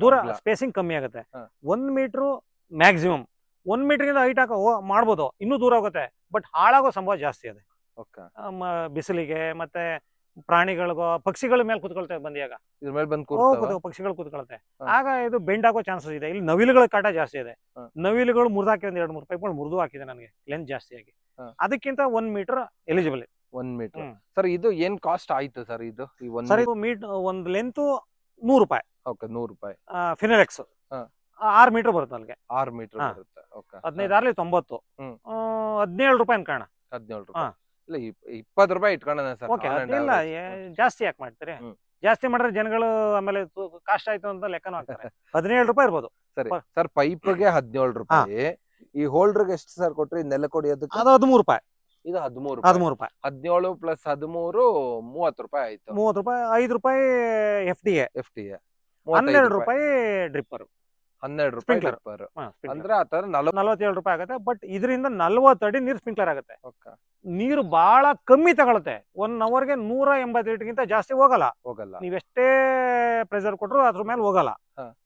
ದೂರ ಅಗ್ಲ. ಸ್ಪೇಸಿಂಗ್ ಕಮ್ಮಿ ಆಗುತ್ತೆ. ಹಾ. ಒಂದ್ ಮೀಟರ್ ಮ್ಯಾಕ್ಸಿಮಮ್ ಒಂದ್ ಮೀಟರ್ಗಿಂತ ಹೈಟ್ ಹಾಕೋ ಮಾಡ್ಬೋದು. ಇನ್ನೂ ದೂರ ಹೋಗುತ್ತೆ. ಬಟ್ ಹಾಳಾಗೋ ಸಂಭವ ಜಾಸ್ತಿ ಇದೆ Okay. ಆ, ಮ- ಬಿಸಿಲಿಗೆ ಮತ್ತೆ ಪ್ರಾಣಿಗಳಿಗೋ ಪಕ್ಷಿಗಳ ಮೇಲೆ ಕುತ್ಕೊಳ್ತೇವೆ ಬಂದಿಯಾಗ. ಇದ್ರ ಮೇಲೆ ಬಂದ್ ಕೂರ್ತಾವ? ಪಕ್ಷಿಗಳು ಕುತ್ಕೊಳ್ತೆ ಆಗ ಇದು ಬೆಂಡ್ ಆಗೋ ಚಾನ್ಸಸ್ ಇದೆ. ಇಲ್ಲಿ ನವಿಲುಗಳ ಕಾಟ ಜಾಸ್ತಿ ಇದೆ. ನವಿಲುಗಳು ಮುರಿದಾಕಿ ಒಂದ್ ಎರಡು ಮೂರು ಪೈಪ್ಗಳು ಮುರಿದು ಹಾಕಿದೆ ನನಗೆ ಲೆಂತ್ ಜಾಸ್ತಿ ಆಗಿ. ಅದಕ್ಕಿಂತ ಒಂದ್ ಮೀಟರ್ ಎಲಿಜಿಬಲ್ ಒಂದ್ ಮೀಟರ್ ಸರ್ ಇದು ಏನ್ ಕಾಸ್ಟ್ ಆಯ್ತು ಸರ್ ಇದು? ಸರ್ ಇದು ಮೀಟ್ ಒಂದ್ ಲೆಂತ್ ನೂರು ರೂಪಾಯಿ. ಓಕೆ ನೂರು ರೂಪಾಯಿ. ಫಿನೆಲೆಕ್ಸ್ ಆರ್ ಮೀಟರ್ ಬರುತ್ತೆ ನನಗೆ. ಆರ್ ಮೀಟರ್ ಬರುತ್ತೆ. ಓಕೆ ಹದಿನೈದು ಆರ್ಲಿ ತೊಂಬತ್ತು. ಹದಿನೇಳು ರೂಪಾಯಿ ಅನ್ಕೋಣ ಹದಿನೇಳು ರೂಪಾಯಿ. ಇಲ್ಲ ಇಪ್- ಇಪ್ಪತ್ತು ರೂಪಾಯಿ ಇಟ್ಕೊಂಡನ ಸರ್ ಓಕೆ ಇಲ್ಲ ಏ- ಜಾಸ್ತಿ ಯಾಕೆ ಮಾಡ್ತೀರಿ? ಹ್ಮ್. ಜಾಸ್ತಿ ಮಾಡಿದ್ರೆ ಜನಗಳು ಆಮೇಲೆ ಕಾಸ್ಟ್ ಆಯ್ತು ಅಂತ ಲೆಕ್ಕನೂ ಹಾಕ್ತಾರೆ. ಹದಿನೇಳು ರೂಪಾಯಿ ಇರ್ಬೋದು. ಸರಿ. ಸರ್ ಪೈಪ್ಗೆ ಹದಿನೇಳು ರೂಪಾಯಿ. ಈ ಹೋಲ್ಡರ್ಗೆ ಎಷ್ಟು ಸರ್ ಕೊಟ್ರಿ? ನೆಲ ಕೊಡಿಯೋದಕ್ಕೆ? ಅದು ಹದಿಮೂರು ರೂಪಾಯಿ. ಇದು ಹದಿಮೂರು ಹದಿಮೂರು ರೂಪಾಯಿ. ಹದಿನೇಳು ಪ್ಲಸ್ ಹದಿಮೂರು ಮೂವತ್ತು ರೂಪಾಯಿ ಆಯ್ತು. ಮೂವತ್ತು ರೂಪಾಯಿ ಐದು ರೂಪಾಯಿ F D A F T ಹನ್ನೆರಡು ರೂಪಾಯಿ ಡ್ರಿಪ್ಪರ್. ಹನ್ನೆರಡು ರೂಪಾಯಿ Sprinkler. ಅಂದ್ರೆ ಆ ತರ ನಲವತ್ತು ನಲವತ್ತೇಳು ರೂಪಾಯಿ ಆಗುತ್ತೆ ಬಟ್ ಇದರಿಂದ ನಲ್ವತ್ತು ಅಡಿ ನೀರು ಸ್ಪ್ರಿಂಕ್ಲರ್ ಆಗುತ್ತೆ. ನೀರು ಬಹಳ ಕಮ್ಮಿ ತಗೊಳುತ್ತೆ. ಒನ್ ಅವರ್ಗೆ ನೂರ ಎಂಬತ್ತು ಲೀಟರ್ಗಿಂತ ಜಾಸ್ತಿ ಹೋಗಲ್ಲ. ಹೋಗಲ್ಲ. ನೀವೆಷ್ಟೇ ಪ್ರೆಸರ್ ಕೊಟ್ಟರು ಅದ್ರ ಮೇಲೆ ಹೋಗಲ್ಲ. ಹಾ.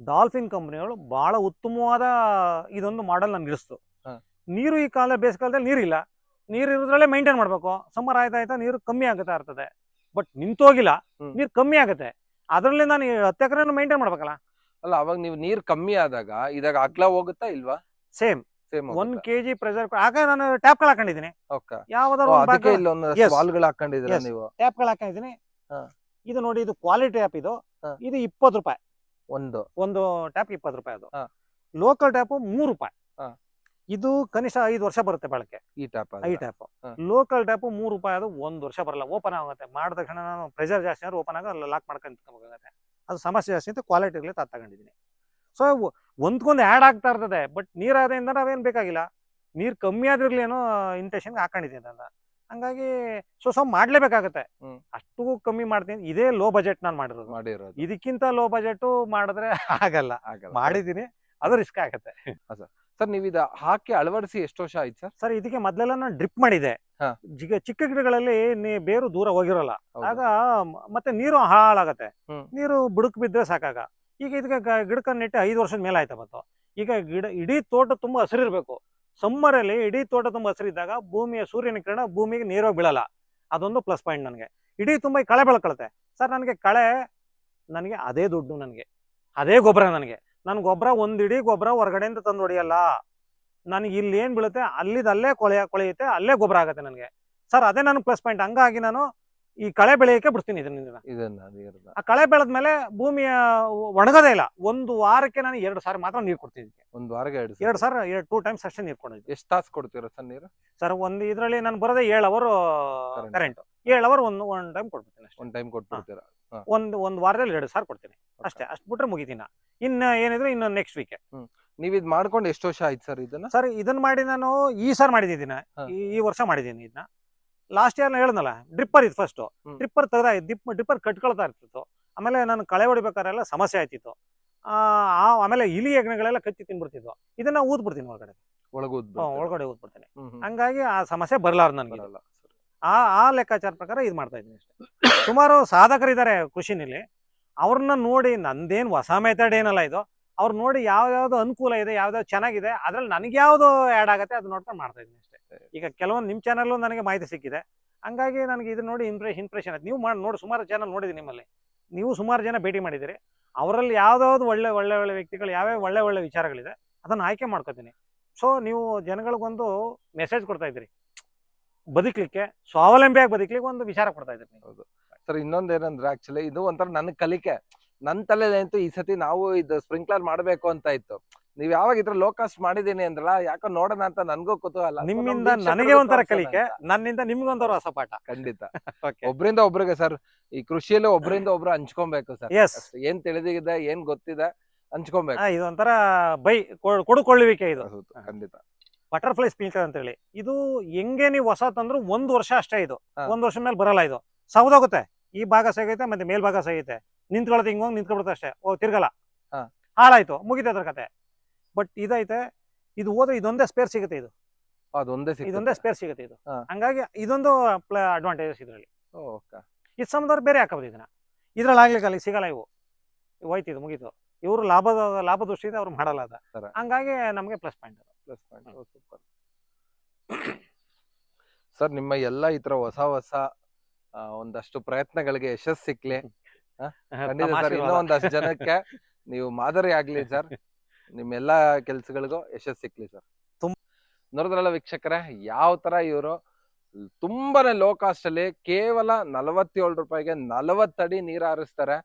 ಡಾಲ್ಫಿನ್ ಕಂಪನಿಗಳು ಬಹಳ ಉತ್ತಮವಾದ ಇದೊಂದು ಮಾಡೆಲ್ ನನ್ಗೆ ಇಡಿಸ್ತು ಹಾ. ನೀರು ಈ ಕಾಲ ಬೇಸಿಗೆಕಾಲದಲ್ಲಿ ನೀರಿಲ್ಲ. ನೀರು ಇರೋದ್ರಲ್ಲೇ ಮೈಂಟೈನ್ ಮಾಡ್ಬೇಕು. ಸಮ್ಮರ್ ಆಯ್ತಾ ಆಯ್ತಾ ನೀರು ಕಮ್ಮಿ ಆಗುತ್ತಾ ಇರ್ತದೆ. ಬಟ್ ನಿಂತೋಗಿಲ್ಲ. ಹ್ಮ್. ನೀರು ಕಮ್ಮಿ ಆಗುತ್ತೆ. ಅದರಲ್ಲಿ ನಾನು ಈ ಹತ್ತು ಎಕರೆ ಮೈಂಟೈನ್ ಮಾಡ್ಬೇಕಲ್ಲ. ಅಲ್ಲ ಅವಾಗ ನೀವು ನೀರ್ ಕಮ್ಮಿ ಆದಾಗ ಇದಾಗ ಅಗ್ಲ ಹೋಗುತ್ತಾ ಇಲ್ವಾ? Same same one K G pressure ಆಗ ನಾನು ಟ್ಯಾಪ್ಗಳು ಹಾಕೊಂಡಿದ್ದೀನಿ. ಓಕೆ. ಯಾವ್ದಾದ್ರು ಅದಕ್ಕೆ ಇಲ್ಲೊಂದು Yes. ವಾಲ್ಗಳು ಹಾಕೊಂಡಿದ್ದೀರಾ Yes. ನೀವು? ಟ್ಯಾಪ್ಗಳು ಹಾಕೊಂಡಿದ್ದೀನಿ. ಹಾ. ಇದು ನೋಡಿ ಇದು ಕ್ವಾಲಿಟಿ ಟ್ಯಾಪ್ ಇದು. ಹಾ. ಇದು ಇಪ್ಪತ್ತು ರೂಪಾಯಿ. ಒಂದು. ಒಂದು ಟ್ಯಾಪ್ ಇಪ್ಪತ್ತು ರೂಪಾಯಿ ಅದು. ಹಾ. ಲೋಕಲ್ ಟ್ಯಾಪ್ ಮೂರು ರೂಪಾಯಿ. ಹಾ. ಇದು ಕನಿಷ್ಠ ಐದು ವರ್ಷ ಬರುತ್ತೆ ಬಳಕೆ ಈ ಟ್ಯಾಪ್ ಐ ಟ್ಯಾಪ್ ಹಾ. ಲೋಕಲ್ ಟ್ಯಾಪ್ ಮೂರು ರೂಪಾಯಿ ಅದು ಒಂದ್ ವರ್ಷ ಬರಲ್ಲ. ಓಪನ್ ಆಗುತ್ತೆ. ಮಾಡಿದ ತಕ್ಷಣ ನಾನು ಪ್ರೆಷರ್ ಜಾಸ್ತಿ ಆದ್ರೆ ಓಪನ್ ಆಗ ಲಾಕ್ ಮಾಡ್ಕೊಂತ ಅದು ಸಮಸ್ಯೆ ಜಾಸ್ತಿ ಅಂತ ಕ್ವಾಲಿಟಿ ಇರಲಿ ತಾತ್ ತಗೊಂಡಿದ್ದೀನಿ. ಸೊ ಒಂದ್ಕೊಂದು ಆ್ಯಡ್ ಆಗ್ತಾ ಇರ್ತದೆ ಬಟ್ ನೀರಾದ್ರಿಂದ ನಾವೇನು ಬೇಕಾಗಿಲ್ಲ. ನೀರು ಕಮ್ಮಿ ಆದ್ರಿರ್ಲೇನೋ ಇಂಟೆನ್ಷನ್ಗೆ ಹಾಕೊಂಡಿದ್ದೀನಿ ಅಂತ ಹಂಗಾಗಿ ಸೊ ಸೊ ಮಾಡ್ಲೇಬೇಕಾಗತ್ತೆ. ಅಷ್ಟು ಕಮ್ಮಿ ಮಾಡ್ತೀನಿ. ಇದೇ ಲೋ ಬಜೆಟ್ ನಾನು ಮಾಡಿರೋದು. ಮಾಡಿರೋದು. ಇದಕ್ಕಿಂತ ಲೋ ಬಜೆಟ್ ಮಾಡಿದ್ರೆ ಆಗಲ್ಲ. ಮಾಡಿದ್ದೀನಿ ಮಾಡಿದೀನಿ ಅದು ರಿಸ್ಕ್ ಆಗತ್ತೆ. ಸರ್ ನೀವು ಇದು ಹಾಕಿ ಅಳವಡಿಸಿ ಎಷ್ಟು ವರ್ಷ ಆಯ್ತು ಸರ್ ಸರ್ ಇದಕ್ಕೆ ಮೊದಲೆಲ್ಲ ನಾನು ಡ್ರಿಪ್ ಮಾಡಿದೆ ಹಾ. ಜಿಗ ಚಿಕ್ಕ ಗಿಡಗಳಲ್ಲಿ ನೀ ಬೇರು ದೂರ ಹೋಗಿರಲ್ಲ. ಹೌದು. ಆಗ ಮ- ಮತ್ತೆ ನೀರು ಹಾಳಾಗತ್ತೆ. ಹ್ಮ್. ನೀರು ಬುಡಕ್ ಬಿದ್ರೆ ಸಾಕಾಗ. ಈಗ ಇದಕ್ಕೆ ಗ- ಗಿಡಕ್ಕೆ ನೆಟ್ಟು ಐದು ವರ್ಷದ ಮೇಲೆ ಆಯ್ತಾ ಬಂತು. ಈಗ ಗಿಡ ಇಡೀ ತೋಟ ತುಂಬಾ ಹಸಿರಿರ್ಬೇಕು. ಸಮ್ಮರಲ್ಲಿ ಇಡೀ ತೋಟ ತುಂಬಾ ಹಸಿರಿದ್ದಾಗ ಭೂಮಿಯ ಸೂರ್ಯನ ಕಿರಣ ಭೂಮಿಗೆ ನೇರವಾಗಿ ಬೀಳಲ್ಲ. ಅದೊಂದು ಪ್ಲಸ್ ಪಾಯಿಂಟ್ ನನಗೆ. ಇಡೀ ತುಂಬಾ ಈ ಕಳೆ ಬೆಳ್ಕೊಳುತ್ತೆ. ಸರ್ ನನಗೆ ಕಳೆ ನನಗೆ ಅದೇ ದುಡ್ಡು ನನಗೆ. ಅದೇ ಗೊಬ್ಬರ ನನಗೆ. ನನ್ನ ಗೊಬ್ಬರ ಒಂದು ಇಡೀ ಗೊಬ್ಬರ ಹೊರಗಡೆಯಿಂದ ತಂದು ಹೊಡಿಯಲ್ಲ. ನನಗೆ ಇಲ್ಲಿ ಏನು ಬೀಳುತ್ತೆ ಅಲ್ಲಿದ ಅಲ್ಲೇ ಕೊಳೆಯ ಕೊಳೆಯುತ್ತೆ ಅಲ್ಲೇ ಗೊಬ್ಬರ ಆಗುತ್ತೆ ನನಗೆ. ಸರ್ ಅದೇ ನನ್ನ ಪ್ಲಸ್ ಪಾಯಿಂಟ್ ಹಂಗಾಗಿ ನಾನು ಈ ಕಳೆ ಬೆಳೆಯೋಕೆ ಬಿಡ್ತೀನಿ ಇದನ್ನ ಆ ಕಳೆ ಬೆಳೆದ್ಮೇಲೆ ಭೂಮಿಯ ಒಣಗೋದೇ ಇಲ್ಲ. ಒಂದು ವಾರಕ್ಕೆ ನಾನು ಎರಡು ಸಾರಿ ಮಾತ್ರ ನೀರು ಕೊಡ್ತೀನಿ ಒಂದು ವಾರಕ್ಕೆ ಎರಡು ಎರಡು ಸಾರಿ? ಎರಡು ಟೂ ಟೈಮ್ಸ್ ಅಷ್ಟೇ ನೀರು ಕೊಡೋದು. ಎಷ್ಟು ತಾಸು ಕೊಡ್ತೀರ ಸರ್ ನೀರು? ಸರ್ ಒಂದು ಇದರಲ್ಲಿ ನಾನು ಬರೋದೇ ಏಳು ಅವರ್ ಕರೆಂಟ್ ಏಳು ಅವರ್ ಒಂದು ಒನ್ ಟೈಮ್ ಕೊಡ್ಬಿಡ್ತೀನಿ ಅಷ್ಟೇ. ಒಂದ್ ಟೈಮ್ ಕೊಟ್ಬಿಡ್ತೀರ? ಒಂದು ಒಂದು ವಾರದಲ್ಲಿ ಎರಡು ಸಾರಿ ಕೊಡ್ತೀನಿ. ಅಷ್ಟೇ ಅಷ್ಟು ಬಿಟ್ರೆ ಮುಗಿತೀನಿ. ಇನ್ನು ಏನಿದ್ರೆ ಇನ್ನು ನೆಕ್ಸ್ಟ್ ವೀಕ್ ನೀವ್ ಇದ್ ಮಾಡ್ಕೊಂಡು ಎಷ್ಟು ವರ್ಷ ಆಯ್ತು ಸರ್ ಇದನ್ನ? ಸರ್ ಇದನ್ನ ಮಾಡಿ ನಾನು ಈ ಸಾರ್ ಮಾಡಿದ್ದೀನಿ. ಹಾ. ಈ ಈ ವರ್ಷ ಮಾಡಿದ್ದೀನಿ ಇದನ್ನ ಲಾಸ್ಟ್ ಇಯರ್ ಹೇಳ್ದಲ್ಲ ಡ್ರಿಪ್ಪರ್ ಇದು ಫಸ್ಟ್ ಹ್ಮ್. ಡ್ರಿಪ್ಪರ್ ತೆಗ್ದ ಡ್ರಿಪ್ಪರ್ ಕಟ್ಕೊಳ್ತಾ ಇರ್ತಿತ್ತು. ಆಮೇಲೆ ನಾನು ಕಳೆ ಹೊಡಿಬೇಕಾರೆಲ್ಲ ಸಮಸ್ಯೆ ಆಯ್ತಿತ್ತು. ಆ ಆ- ಆಮೇಲೆ ಇಲಿ ಯಜ್ಞಗಳೆಲ್ಲ ಕಚ್ಚಿ ತಿನ್ಬಿಡ್ತಿದ್ವು. ಇದನ್ನ ಊದ್ಬಿಡ್ತೀನಿ ಒಳಗಡೆ. ಒಳಗೂದ್ ಹ್ಮ್, ಒಳಗಡೆ ಊದ್ ಬಿಡ್ತೀನಿ ಹ್ಮ್ ಹ್ಮ್. ಹಂಗಾಗಿ ಆ ಸಮಸ್ಯೆ ಬರಲಾರ್ದು ನನಗೆ ಬರಲ್ಲ ಆ ಆ ಲೆಕ್ಕಾಚಾರ ಪ್ರಕಾರ ಇದು ಮಾಡ್ತಾ ಇದ್ದೀನಿ ಅಷ್ಟೇ. ಸುಮಾರು ಸಾಧಕರಿದ್ದಾರೆ ಕೃಷಿನಲ್ಲಿ. ಅವ್ರನ್ನ ನೋಡಿ ನಂದೇನು ಹೊಸ ಮೆಥಡ್ ಏನಲ್ಲ ಇದು. ಅವ್ರು ನೋಡಿ ಯಾವ್ದಾವ್ದು ಅನುಕೂಲ ಇದೆ ಯಾವ್ದಾವ್ದು ಚೆನ್ನಾಗಿದೆ ಅದ್ರಲ್ಲಿ ನನಗೆ ಯಾವ್ದು ಆ್ಯಡ್ ಆಗುತ್ತೆ ಅದು ನೋಡ್ಕೊಂಡು ಮಾಡ್ತಾ ಇದ್ದೀನಿ ಅಷ್ಟೇ. ಈಗ ಕೆಲವೊಂದು ನಿಮ್ಮ ಚಾನಲ್ಲು ನನಗೆ ಮಾಹಿತಿ ಸಿಕ್ಕಿದೆ. ಹಂಗಾಗಿ ನನಗೆ ಇದು ನೋಡಿ ಇಂಪ್ರೆ ಇಂಪ್ರೆಷನ್ ಆಯ್ತು. ನೀವು ಮಾಡಿ ನೋಡಿ ಸುಮಾರು ಚಾನಲ್ ನೋಡಿದ್ದೀನಿ ನಿಮ್ಮಲ್ಲಿ. ನೀವು ಸುಮಾರು ಜನ ಭೇಟಿ ಮಾಡಿದ್ದೀರಿ. ಅವರಲ್ಲಿ ಯಾವ್ದಾವ್ದು ಒಳ್ಳೆ ಒಳ್ಳೆ ಒಳ್ಳೆ ವ್ಯಕ್ತಿಗಳು ಯಾವ್ಯಾವ ಒಳ್ಳೆ ಒಳ್ಳೆ ವಿಚಾರಗಳಿದೆ ಅದನ್ನು ಆಯ್ಕೆ ಮಾಡ್ಕೋತೀನಿ. ಸೊ ನೀವು ಜನಗಳಿಗೊಂದು ಮೆಸೇಜ್ ಕೊಡ್ತಾ ಇದ್ದೀರಿ. ಬದುಕಲಿಕ್ಕೆ ಸ್ವಾವಲಂಬಿಯಾಗಿ ಬದುಕಲಿಕ್ಕೆ ಒಂದು ವಿಚಾರ ಕೊಡ್ತಾ ಇದ್ದೀರಿ. ಸರ್ ಇನ್ನೊಂದೇನಂದ್ರೆ ಆಕ್ಚುಲಿ ಇದು ಒಂಥರ ನನ್ನ ಕಲಿಕೆ. ನನ್ ತಲೆದಂತೂ ಈ ಸತಿ ನಾವು ಇದು ಸ್ಪ್ರಿಂಕ್ಲರ್ ಮಾಡ್ಬೇಕು ಅಂತ ಇತ್ತು. ನೀವ್ ಯಾವಾಗ ಇದ್ರ ಲೋ ಕಾಸ್ಟ್ ಮಾಡಿದೀನಿ ಅಂದ್ರಲ್ಲ ಯಾಕೋ ನೋಡೋಣ ಅಂತ ನನ್ಗೂ ಕುತೂಹಲ. ನಿಮ್ಮಿಂದ ನನಗೆ ಒಂಥರ ಕಲಿಕೆ. ನನ್ನಿಂದ ನಿಮ್ಗೊಂಥರ ಹೊಸ ಪಾಠ. ಖಂಡಿತ. ಓಕೆ ಒಬ್ರಿಂದ ಒಬ್ರಿಗೆ ಸರ್ ಈ ಕೃಷಿಯಲ್ಲಿ ಒಬ್ರಿಂದ ಒಬ್ರು ಹಂಚ್ಕೊಬೇಕು ಸರ್. ಎಸ್ ಏನ್ ತಿಳಿದಿದೆ ಏನ್ ಗೊತ್ತಿದೆ ಹಂಚ್ಕೊಬೇಕು. ಇದೊಂಥರ ಬೈ ಕೊಡುಕೊಳ್ಳುವಿಕೆ ಇದು. ಖಂಡಿತ. ಬಟರ್ಫ್ಲೈ ಸ್ಪ್ರಿಂಕ್ಲರ್ ಅಂತ ಹೇಳಿ ಇದು ಹೆಂಗೆ ನೀವು ಹೊಸ ತಂದ್ರು ಒಂದ್ ವರ್ಷ ಅಷ್ಟೇ ಇದು. ಒಂದ್ ವರ್ಷ ಮೇಲೆ ಬರಲ್ಲ ಇದು. ಸೌದೋಗುತ್ತೆ ಈ ಭಾಗ ಸಗೈತೆ ಮತ್ತೆ ಮೇಲ್ಭಾಗ ಸಗೈತೆ. ನಿಂತ್ಕೊಳ್ಳೋದು ಹಿಂಗ್ ಹೋಗಿ ನಿಂತ್ಕೊಬಿಡುತ್ತೆ ಅಷ್ಟೇ. ಓ ತಿರ್ಗಲ್ಲ. ಹಾ. ಹಾಳಾಯ್ತು. ಮುಗಿತ ಅದ್ರ ಕತೆ. ಬಟ್ ಇದೈತೆ ಇದು ಹೋದ್ರೆ ಇದೊಂದೇ ಸ್ಪೇರ್ ಸಿಗುತ್ತೆ ಇದು. ಅದೊಂದೇ. ಇದೊಂದೇ ಸ್ಪೇರ್ ಸಿಗುತ್ತೆ ಇದು. ಹಾ. ಹಂಗಾಗಿ ಇದೊಂದು ಅಡ್ವಾಂಟೇಜಸ್ ಇದ್ರಲ್ಲಿ. ಓಕೆ. ಇದು ಸಂಬಂಧವ್ರು ಬೇರೆ ಹಾಕಬಹುದು ಇದನ್ನ. ಇದ್ರಲ್ಲಿ ಆಗ್ಲಿಕ್ಕೆ ಸಿಗಲ್ಲ ಇವು. ಇವು ಹೋಯ್ತು ಇದು ಮುಗೀತು. ಇವರು ಲಾಭದ ಲಾಭ ದೃಷ್ಟಿಯಿಂದ ಅವ್ರು ಮಾಡಲ್ಲ ಅದ. ಸರಿ. ಹಂಗಾಗಿ ನಮಗೆ plus point plus point super sir ನಿಮ್ಮ ಎಲ್ಲ ಈ ತರ ಹೊಸ ಹೊಸ ಆ, ಒಂದಷ್ಟು ಪ್ರಯತ್ನಗಳಿಗೆ ಯಶಸ್ಸು ಸಿಕ್ಲಿ. ಖಂಡಿತ ಸರ್ ಇನ್ನೂ ಒಂದಷ್ಟು ಜನಕ್ಕೆ ನೀವು ಮಾದರಿ ಆಗ್ಲಿ ಸರ್. ನಿಮ್ಮೆಲ್ಲಾ ಕೆಲ್ಸಗಳಿಗೂ ಯಶಸ್ ಸಿಕ್ಲಿ ಸರ್. ತುಂಬಾ ನೋಡಿದ್ರಲ್ಲ ವೀಕ್ಷಕರೇ ಯಾವ ತರ ಇವರು ತುಂಬಾನೇ ಲೋ ಕಾಸ್ಟ್ ಅಲ್ಲಿ ಕೇವಲ ನಲವತ್ತೇಳು ರೂಪಾಯಿಗೆ ನಲವತ್ತಡಿ ನೀರ್ ಹಾರಿಸ್ತಾರೆ.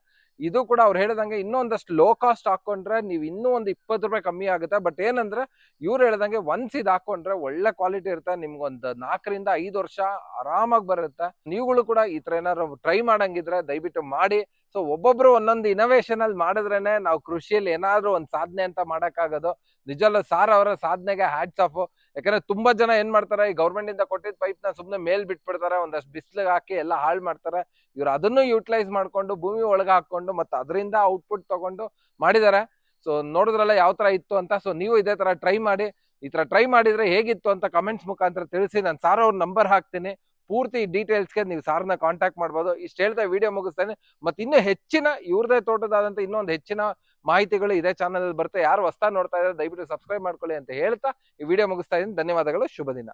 ಇದು ಕೂಡ ಅವ್ರು ಹೇಳಿದಂಗೆ ಇನ್ನೊಂದಷ್ಟು ಲೋ ಕಾಸ್ಟ್ ಹಾಕೊಂಡ್ರೆ ನೀವು ಇನ್ನೂ ಒಂದು ಇಪ್ಪತ್ತು ರೂಪಾಯಿ ಕಮ್ಮಿ ಆಗುತ್ತೆ. ಬಟ್ ಏನಂದ್ರೆ ಇವ್ರು ಹೇಳ್ದಂಗೆ ಒನ್ಸ್ ಇದು ಹಾಕೊಂಡ್ರೆ ಒಳ್ಳೆ ಕ್ವಾಲಿಟಿ ಇರುತ್ತೆ. ನಿಮ್ಗೊಂದು ನಾಲ್ಕರಿಂದ ಐದು ವರ್ಷ ಆರಾಮಾಗಿ ಬರುತ್ತೆ. ನೀವುಗಳು ಕೂಡ ಈ ತರ ಏನಾದ್ರು ಟ್ರೈ ಮಾಡಂಗಿದ್ರೆ ದಯವಿಟ್ಟು ಮಾಡಿ. ಸೊ ಒಬ್ಬೊಬ್ರು ಒಂದೊಂದು ಇನೋವೇಷನ್ ಅಲ್ಲಿ ಮಾಡಿದ್ರೇನೆ ನಾವು ಕೃಷಿಯಲ್ಲಿ ಏನಾದ್ರೂ ಒಂದು ಸಾಧನೆ ಅಂತ ಮಾಡೋಕ್ಕಾಗೋದು. ನಿಜಲ್ಲ ಸಾರ್ ಅವರ ಸಾಧನೆಗೆ ಹ್ಯಾಟ್ಸ್ ಆಫ್ ಯಾಕಂದ್ರೆ ತುಂಬಾ ಜನ ಏನ್ ಮಾಡ್ತಾರೆ, ಈ ಗೌರ್ಮೆಂಟ್ ಇಂದ ಕೊಟ್ಟಿದ್ದ ಪೈಪ್ನ ಸುಮ್ನೆ ಮೇಲ್ ಬಿಟ್ಬಿಡ್ತಾರೆ. ಒಂದಷ್ಟು ಬಿಸಿಲಿಗೆ ಹಾಕಿ ಎಲ್ಲ ಹಾಳು ಮಾಡ್ತಾರೆ. ಇವ್ರು ಅದನ್ನು ಯೂಟಿಲೈಸ್ ಮಾಡ್ಕೊಂಡು ಭೂಮಿ ಒಳಗೆ ಹಾಕೊಂಡು ಮತ್ತೆ ಅದರಿಂದ ಔಟ್ಪುಟ್ ತಗೊಂಡು ಮಾಡಿದ್ದಾರೆ ಸೊ ನೋಡಿದ್ರಲ್ಲ ಯಾವ ತರ ಇತ್ತು ಅಂತ. ಸೊ ನೀವು ಇದೇ ತರ ಟ್ರೈ ಮಾಡಿ. ಈ ತರ ಟ್ರೈ ಮಾಡಿದ್ರೆ ಹೇಗಿತ್ತು ಅಂತ ಕಮೆಂಟ್ಸ್ ಮುಖಾಂತರ ತಿಳಿಸಿ. ನಾನು ಸಾರ್ ಅವ್ರ ನಂಬರ್ ಹಾಕ್ತೀನಿ. ಪೂರ್ತಿ ಡೀಟೇಲ್ಸ್ಗೆ ನೀವು ಸಾರ್ನ ಕಾಂಟ್ಯಾಕ್ಟ್ ಮಾಡ್ಬೋದು. ಇಷ್ಟು ಹೇಳ್ತಾ ವಿಡಿಯೋ ಮುಗಿಸ್ತೇನೆ. ಮತ್ತೆ ಇನ್ನೂ ಹೆಚ್ಚಿನ, ಇವ್ರದೇ ತೋಟದಾದಂಥ ಇನ್ನೊಂದು ಹೆಚ್ಚಿನ ಮಾಹಿತಿಗಳು ಇದೇ ಚಾನಲ್ ಬರುತ್ತೆ. ಯಾರು ಹೊಸ್ತಾ ನೋಡ್ತಾ ಇದ್ದಾರೆ ದಯವಿಟ್ಟು ಸಬ್ಸ್ಕ್ರೈಬ್ ಮಾಡ್ಕೊಳ್ಳಿ ಅಂತ ಹೇಳ್ತಾ ಈ ವಿಡಿಯೋ ಮುಗಿಸ್ತಾ ಇದ್ದೀನಿ. ಧನ್ಯವಾದಗಳು. ಶುಭ ದಿನ.